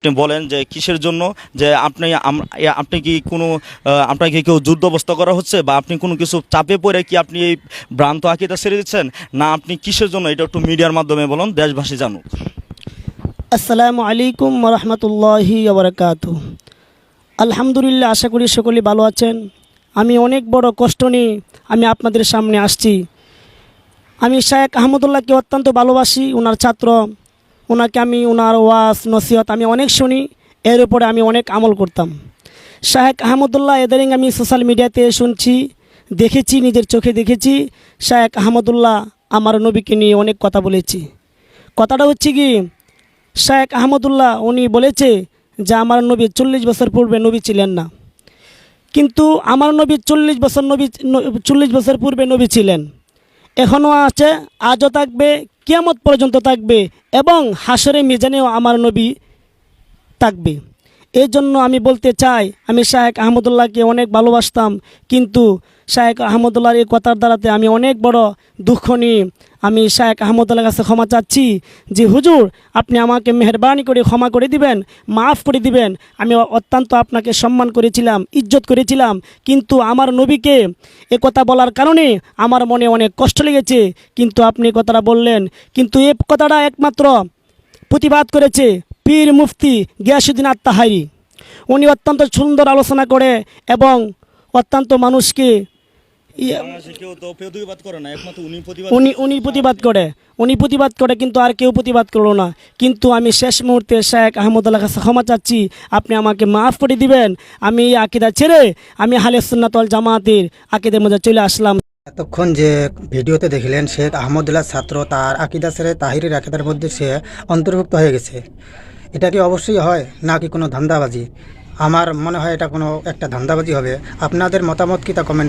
আপনি বলেন যে কিসের জন্য? যে আপনি আপনি কি কোনো আপনাকে কেউ যুদ্ধ অবস্থা করা হচ্ছে? বা আপনি কোনো কিছু চাপে পড়ে কি আপনি এই ভ্রান্ত আঁকিটা ছেড়ে দিচ্ছেন? না, আপনি কিসের জন্য? এটা একটু মিডিয়ার মাধ্যমে বলুন, দেশবাসী জানুক। আসসালামু আলাইকুম রহমতুল্লাহি আলহামদুলিল্লাহ, আশা করি সকলে ভালো আছেন। আমি অনেক বড় কষ্ট নিয়ে আমি আপনাদের সামনে আসছি। আমি শায়েক আহমদুল্লাহকে অত্যন্ত ভালোবাসি ওনার ছাত্র। ওনাকে আমি, ওনার ওয়াস নসিহত আমি অনেক শুনি, এর উপরে আমি অনেক আমল করতাম। শাহেক আহমদুল্লাহ এদারিং আমি সোশ্যাল মিডিয়াতে শুনছি, দেখেছি, নিজের চোখে দেখেছি। শায়েক আহমদুল্লাহ, আমার নবীকে নিয়ে অনেক কথা বলেছি। কথাটা হচ্ছে কি শায়েক আহমদুল্লাহ উনি বলেছে যে, আমার নবী চল্লিশ বছর পূর্বে নবী ছিলেন না। কিন্তু আমার নবী চল্লিশ বছর নবী, চল্লিশ বছর পূর্বে নবী ছিলেন। এখনও আছে, আজও থাকবে কিয়ামত পর্যন্ত থাকবে এবং হাসরে মিজানেও আমার নবী থাকবে। এই জন্য আমি বলতে চাই, আমি শায়েক আহমদুল্লাহকে অনেক ভালোবাসতাম, কিন্তু শায়েক আহমদুল্লাহর এই কথার দ্বারাতে আমি অনেক বড় দুঃখ নিয়ে আমি শায়েক আহমদুল্লাহর কাছে ক্ষমা চাচ্ছি যে, হুজুর, আপনি আমাকে মেহরবানি করে ক্ষমা করে দিবেন, মাফ করে দিবেন। আমি অত্যন্ত আপনাকে সম্মান করেছিলাম, ইজ্জত করেছিলাম, কিন্তু আমার নবীকে এ কথা বলার কারণে আমার মনে অনেক কষ্ট লেগেছে। কিন্তু আপনি কথাটা বললেন। কিন্তু এ কথাটা একমাত্র প্রতিবাদ করেছে পীর মুফতি গিয়াসুদ্দিন আত্মাহারি উনি অত্যন্ত সুন্দর আলোচনা করে এবং অত্যন্ত মানুষকে উনি প্রতিবাদ উনি উনি প্রতিবাদ করে। উনি প্রতিবাদ করে কিন্তু আর কেউ প্রতিবাদ করল না। কিন্তু আমি শেষ মুহূর্তে শেখ আহমদুল্লাহ কাছে ক্ষমা চাচ্ছি। আপনি আমাকে মাফ করে দিবেন। আমি এই আকিদা ছেড়ে আমি হালে সুন্নাতল জামাতের আকিদের মধ্যে চলে আসলাম। এতক্ষণ যে ভিডিওতে দেখিলেন শেখ আহমদুল্লাহ ছাত্র তার আকিদা ছেড়ে তাহিরের আকিদার মধ্যে সে অন্তর্ভুক্ত হয়ে গেছে। এটা কি অবশ্যই হয় নাকি কোনো ধান্দাবাজি? আমার মনে হয় এটা কোনো একটা ধান্দাবাজি হবে। আপনাদের মতামত কি তা কমেন্ট